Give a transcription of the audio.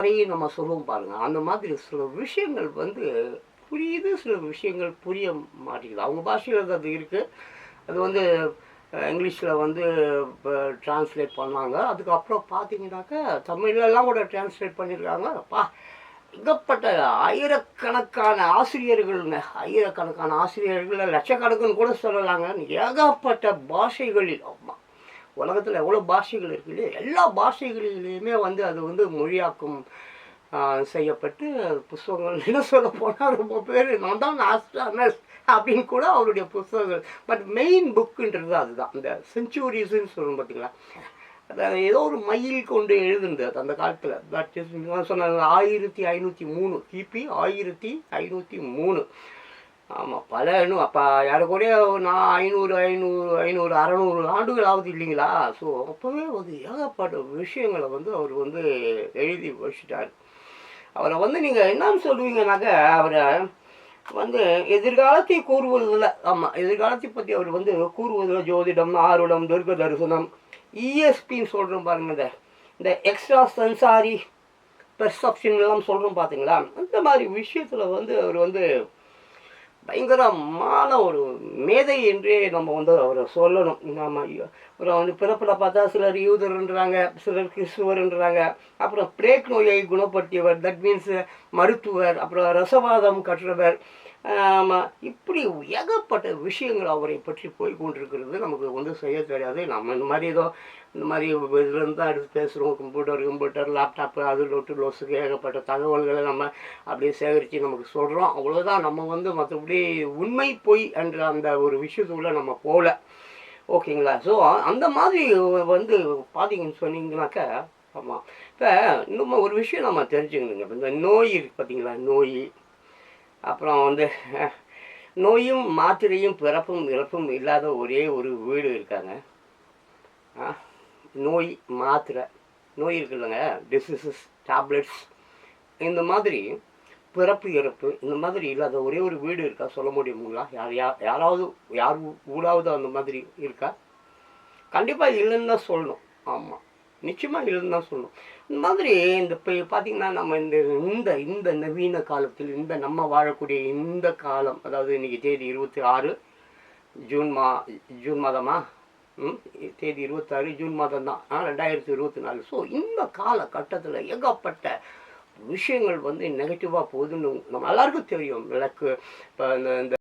வரையும் நம்ம சொல்லுவோம் பாருங்க. அந்த மாதிரி சில விஷயங்கள் வந்து புரியுது. சில விஷயங்கள் புரிய மாட்டேங்குது. அவங்க பாஷையில் அது இருக்குது அது வந்து இங்கிலீஷில் வந்து இப்போ டிரான்ஸ்லேட் பண்ணாங்க. அதுக்கப்புறம் பார்த்தீங்கன்னாக்கா தமிழ்லலாம் கூட டிரான்ஸ்லேட் பண்ணியிருக்காங்க அப்பா ஏகப்பட்ட ஆயிரக்கணக்கான ஆசிரியர்கள்ங்க. ஆயிரக்கணக்கான ஆசிரியர்கள் லட்சக்கணக்குன்னு கூட சொல்லலாங்க. ஏகப்பட்ட பாஷைகளில் ஆமா உலகத்தில் எவ்வளோ பாஷைகள் இருக்குது எல்லா பாஷைகளிலையுமே வந்து அது வந்து மொழியாக்கம் செய்யப்பட்டு புஸ்தகங்கள் என்ன சொல்ல போனால் ரொம்ப பேர் நான் தான் ஆஸ்ட்ரானஸ் அப்படின்னு கூட அவருடைய புஸ்தகங்கள். பட் மெயின் புக்குன்றது அதுதான். இந்த செஞ்சுரிஸ்ன்னு சொல்லணும் பார்த்தீங்களா அதாவது ஏதோ ஒரு மயில் கொண்டு எழுதுனது அந்த காலத்தில். தட் இஸ் சொன்னாங்க ஆயிரத்தி ஐநூற்றி மூணு. கிபி ஆயிரத்தி ஐநூற்றி மூணு. ஆமாம் பல இன்னும் அப்போ ஏறக்குறைய நான் ஐநூறு ஐநூறு ஐநூறு அறநூறு ஆண்டுகள் ஆகுது இல்லைங்களா? ஸோ அப்போவே வந்து ஏகப்பட்ட விஷயங்களை வந்து அவர் வந்து எழுதி வச்சுட்டார். அவரை வந்து நீங்கள் என்னன்னு சொல்லுவீங்கன்னாக்க அவரை வந்து எதிர்காலத்தை கூறுவதில் ஆமாம் எதிர்காலத்தை பற்றி அவர் வந்து கூறுவதில் ஜோதிடம் ஆருடம் துர்க தரிசனம் இஎஸ்பின்னு சொல்கிறோம் பாருங்க இந்த இந்த எக்ஸ்ட்ரா சென்சாரி பெர்செப்ஷன்லாம் சொல்கிறோம் பார்த்தீங்களா அந்த மாதிரி விஷயத்தில் வந்து அவர் வந்து பயங்கரமான ஒரு மேதை என்றே நம்ம வந்து அவரை சொல்லணும். நம்ம அப்புறம் வந்து பிறப்பில் பார்த்தா சிலர் யூதர்ன்றாங்க சிலர் கிறிஸ்துவர்ன்றாங்க அப்புறம் பிரேக் நோயை குணப்படுத்தியவர் தட் மீன்ஸ் மருத்துவர் அப்புறம் ரசவாதம் கற்றவர். இப்படி ஏகப்பட்ட விஷயங்கள் அவரை பற்றி போய் கொண்டிருக்கிறது நமக்கு வந்து செய்ய தெரியாது. நம்ம இந்த மாதிரி ஏதோ இந்த மாதிரி இதுலேருந்து தான் எடுத்து பேசுகிறோம் கம்ப்யூட்டர் கம்ப்யூட்டர் லேப்டாப்பு அது லொட்டு லோஸுக்கு ஏகப்பட்ட தகவல்களை நம்ம அப்படியே சேகரித்து நமக்கு சொல்கிறோம் அவ்வளோதான் நம்ம வந்து மற்றபடி உண்மை பொய் என்ற அந்த ஒரு விஷயத்துக்குள்ளே நம்ம போகல. ஓகேங்களா? ஸோ அந்த மாதிரி வந்து பார்த்தீங்கன்னு சொன்னீங்கன்னாக்கா ஆமாம் இப்போ இன்னும் ஒரு விஷயம் நம்ம தெரிஞ்சுக்கணுங்க. இந்த நோய் இருக்கு பார்த்தீங்களா நோய். அப்புறம் வந்து நோயும் மாத்திரையும் பிறப்பும் இறப்பும் இல்லாத ஒரே ஒரு வீடு இருக்காங்க. ஆ, நோய் மாத்திரை நோய் இருக்குல்லங்க டிசீசஸ் டேப்லெட்ஸ் இந்த மாதிரி பிறப்பு இறப்பு இந்த மாதிரி இல்லாத ஒரே ஒரு வீடு இருக்கா? சொல்ல முடியுங்களா? யார் யார் யாராவது யார் ஊடாவது அந்த மாதிரி இருக்கா? கண்டிப்பாக இல்லைன்னு தான் சொல்லணும். ஆமாம் நிச்சயமாக இல்லைன்னு தான் சொல்லணும். இந்த மாதிரி இந்த இப்போ பார்த்தீங்கன்னா நம்ம இந்த இந்த இந்த நவீன காலத்தில் இந்த நம்ம வாழக்கூடிய இந்த காலம் அதாவது இன்றைக்கி தேதி இருபத்தி ஆறு ஜூன் மா ஜூன் மாதமா? ம் தேதி இருபத்தாறு ஜூன் மாதம் தான் ரெண்டாயிரத்தி இருபத்தி நாலு ஸோ இந்த காலகட்டத்தில் ஏகப்பட்ட விஷயங்கள் வந்து நெகட்டிவாக போகுதுன்னு நம்ம எல்லாருக்கும் தெரியும். விளக்கு இப்போ இந்த